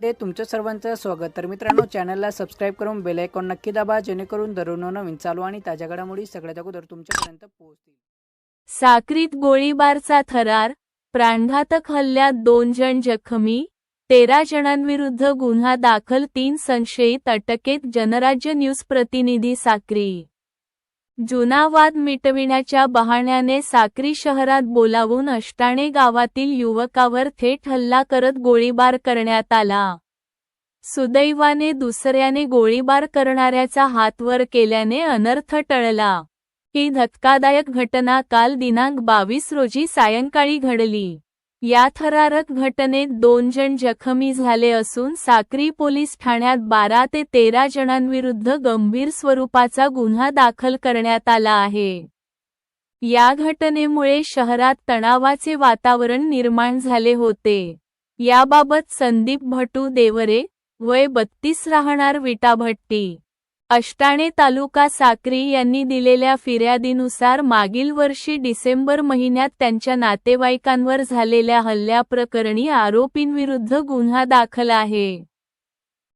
ते तुमचं सर्वांचं स्वागत. तर मित्रांनो चॅनलला सबस्क्राईब करून बेल आयकॉन नक्की दाबा जेणेकरून दररोज नवीन चालू आणि ताज्या घडामोडी सगळ्यात अगोदर तुमच्यापर्यंत पोहोचतील. साक्रीत गोळीबारचा थरार प्राणघातक हल्ल्यात दोन जण जखमी तेरा जणांविरुद्ध गुन्हा दाखल तीन संशयित अटकेत जनराज्य न्यूज प्रतिनिधी साक्री. जुना वाद मिटविण्याच्या बहाण्याने साक्री शहरात बोलावून अष्टाणे गावातील युवकावर थेट हल्ला करत गोळीबार करण्यात आला. सुदैवाने दुसऱ्याने गोळीबार करणाऱ्याचा हात वर केल्याने अनर्थ टळला. ही धक्कादायक घटना काल दिनांक बावीस रोजी सायंकाळी घडली. या थरारक घटनेत दोन जण जखमी झाले असून साक्री पोलीस ठाण्यात बारा ते तेरा जणांविरुद्ध गंभीर स्वरूपाचा गुन्हा दाखल करण्यात आला आहे. या घटनेमुळे शहरात तणावाचे वातावरण निर्माण झाले होते. याबाबत संदीप भटू देवरे वय बत्तीस राहणार विटाभट्टी अष्टाणे तालुका साक्री यांनी दिलेल्या फिर्यादीनुसार मागील वर्षी डिसेंबर महिन्यात त्यांच्या नातेवाईकांवर झालेल्या हल्ल्याप्रकरणी आरोपींविरुद्ध गुन्हा दाखल आहे.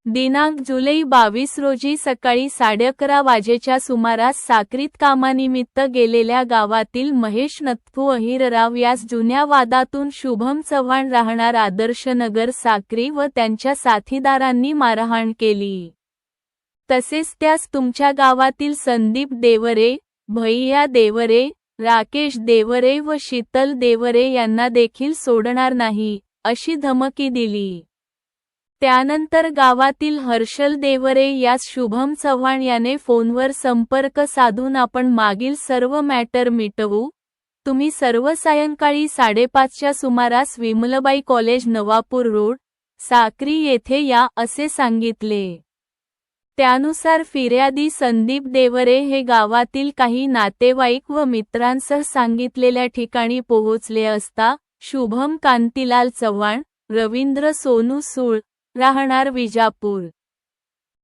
दिनांक जुलै बावीस रोजी सकाळी साडेअकरा वाजेच्या सुमारास साक्रीत कामानिमित्त गेलेल्या गावातील महेश नथू अहिरराव यास जुन्या वादातून शुभम चव्हाण राहणार आदर्शनगर साक्री व त्यांच्या साथीदारांनी मारहाण केली. तसेच त्यास तुमच्या गावातील संदीप देवरे भैया देवरे राकेश देवरे व शीतल देवरे यांना देखील सोडणार नाही अशी धमकी दिली. त्यानंतर गावातील हर्षल देवरे यास शुभम चव्हाण याने फोनवर संपर्क साधून आपण मागील सर्व मॅटर मिटवू. तुम्ही सर्व सायंकाळी साडेपाचच्या सुमारास विमलबाई कॉलेज नवापूर रोड साक्री येथे या असे सांगितले. त्यानुसार फिर्यादी संदीप देवरे हे गावातील काही नातेवाईक व मित्रांसह सांगितलेल्या ठिकाणी पोहोचले असता शुभम कांतीलाल चव्हाण रवींद्र सोनू सूळ राहणार विजापूर.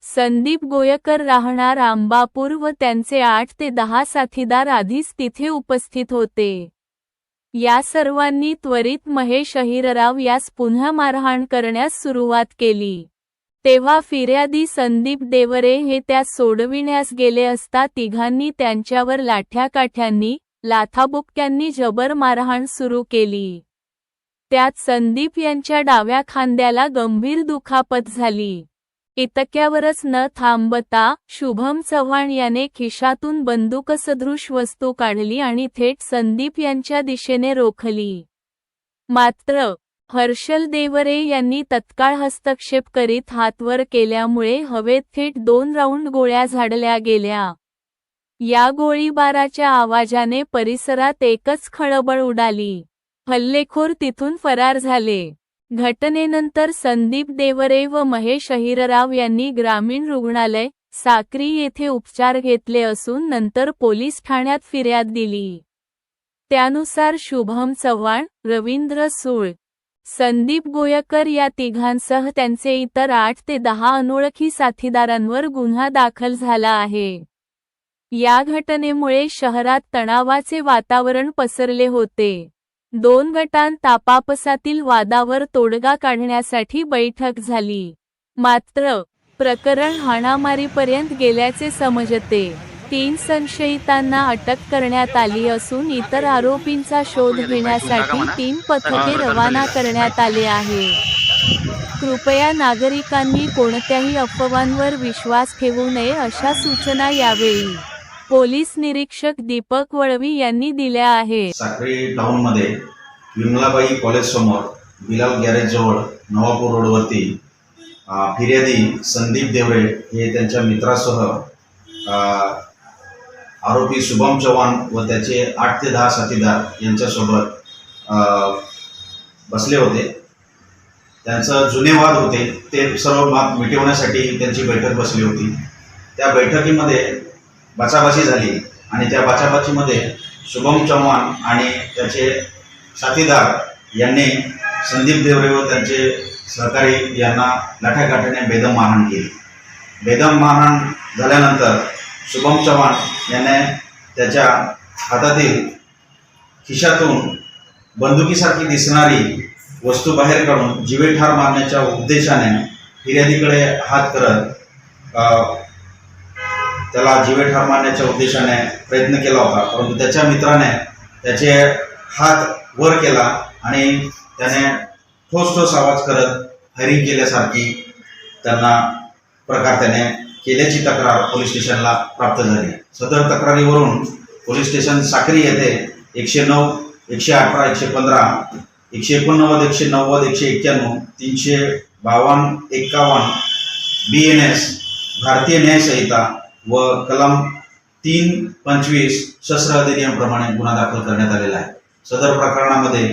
संदीप गोयकर राहणार आंबापूर व त्यांचे आठ ते दहा साथीदार आधीच तिथे उपस्थित होते. या सर्वांनी त्वरित महेश अहिरराव यास पुन्हा मारहाण करण्यास सुरुवात केली. तेव्हा फिर्यादी संदीप देवरे हे त्यास सोडविण्यास गेले असता तिघांनी त्यांच्यावर लाठ्याकाठ्यांनी लाथाबुक्क्यांनी जबर मारहाण सुरू केली. त्यात संदीप यांच्या डाव्या खांद्याला गंभीर दुखापत झाली. इतक्यावरच न थांबता शुभम चव्हाण याने खिशातून बंदूकसदृश वस्तू काढली आणि थेट संदीप यांच्या दिशेने रोखली. मात्र हर्षल देवरे यांनी तत्काळ हस्तक्षेप करीत हातवर केल्यामुळे हवेत थेट दोन राऊंड गोळ्या झाडल्या गेल्या. या गोळीबाराच्या आवाजाने परिसरात एकच खळबळ उडाली. हल्लेखोर तिथून फरार झाले. घटनेनंतर संदीप देवरे व महेश अहिरराव यांनी ग्रामीण रुग्णालय साक्री येथे उपचार घेतले असून नंतर पोलीस ठाण्यात फिर्याद दिली. त्यानुसार शुभम चव्हाण रवींद्र सूळ संदीप गोयकर या तिघांसह त्यांचे इतर आठ ते दहा अनोळखी साथीदारांवर गुन्हा दाखल झाला आहे. या घटनेमुळे शहरात तणावाचे वातावरण पसरले होते. दोन गटांत तापापसातील वादावर तोडगा काढण्यासाठी बैठक झाली. मात्र प्रकरण हाणामारीपर्यंत गेल्याचे समजते. तीन संशयितांना अटक करण्यात आली असून इतर आरोपींचा शोध घेण्यासाठी तीन पथके रवाना करण्यात आले आहे. कृपया नागरिकांनी कोणत्याही अफवांवर विश्वास ठेवू नये अशा सूचना यावेळी पोलीस निरीक्षक दीपक वळवी यांनी दिल्या आहेत. साक्री टाउनमध्ये विमलाबाई कॉलेज समोर बिलाल गॅरेज जवळ नवापूर रोडवरती अ, फिर्यादी संदीप देवरे हे त्यांच्या मित्रासह आरोपी शुभम चव्हाण व त्याचे आठ ते दहा साथीदार यांच्यासोबत बसले होते. त्यांचं जुने वाद होते. ते सर्व वाद मिटवण्यासाठी त्यांची बैठक बसली होती. त्या बैठकीमध्ये बाचाबाची झाली आणि त्या बाचाबाचीमध्ये शुभम चव्हाण आणि त्याचे साथीदार यांनी संदीप देवरे व त्यांचे सहकारी यांना लाठ्याकाठ्याने बेदम मारहाण केली. बेदम मारहाण झाल्यानंतर शुभम चव्हाण याने त्याच्या हातातील खिशातून बंदुकीसारखी दिसणारी वस्तू बाहेर काढून जीवेठार मारण्याच्या उद्देशाने फिर्यादीकडे हात करत त्याला जीवेठार मारण्याच्या उद्देशाने प्रयत्न केला होता. परंतु त्याच्या मित्राने त्याचे हात वर केला आणि त्याने ठोस ठोस आवाज करत फायरिंग केल्यासारखी त्यांना प्रकार त्याने केल्याची तक्रार पोलीस स्टेशनला प्राप्त झाली. सदर तक्रारीवरून पोलीस स्टेशन साक्री येथे एकशे नऊ एकशे अठरा एकशे पंधरा एकशे एकोणनव्वद एकशे नव्वद एकशे एक्क्याण्णव तीनशे बावन्न एक्कावन्न बी एन एस भारतीय न्यायसंहिता व कलम तीन पंचवीस शस्त्र अधिनियमप्रमाणे गुन्हा दाखल करण्यात आलेला आहे. सदर प्रकरणामध्ये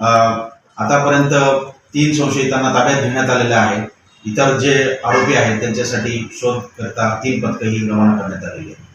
आतापर्यंत तीन संशयितांना ताब्यात घेण्यात आलेले आहे. इतर जे आरोपी आहेत त्यांच्यासाठी शोध करता तीन पथकंही रवाना करण्यात आलेली आहेत.